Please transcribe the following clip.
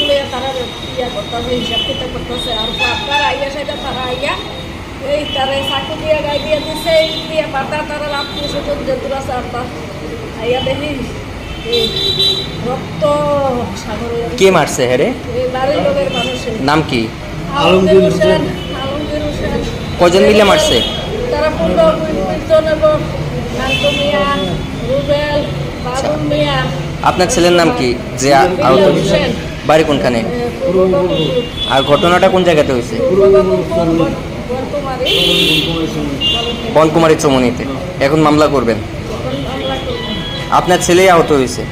লইয়া তারা ইয়া করতেছে হিসাব কিতাব করতেছে। আর আপনার আইয়া সেটা তারা আইয়া এই তারে চাকু দিয়া গাই দিয়া দিছে এই দিয়া পাতা তারা আত্মীয় স্বজন যেগুলো আছে আর তার আইয়া দেখি এই রক্ত সাগর কে মারছে হেরে এই বাড়ির লোকের মানুষের নাম কি? আলমগীর হোসেন আলমগীর হোসেন। কয়জন মিলে মারছে? তারা পনেরো জন এবং রুবেল আপনার ছেলের নাম কি? যে আহত বাড়ি কোনখানে? আর ঘটনাটা কোন জায়গাতে হয়েছে? বনকুমারী চমনিতে। এখন মামলা করবেন। আপনার ছেলেই আহত হয়েছে?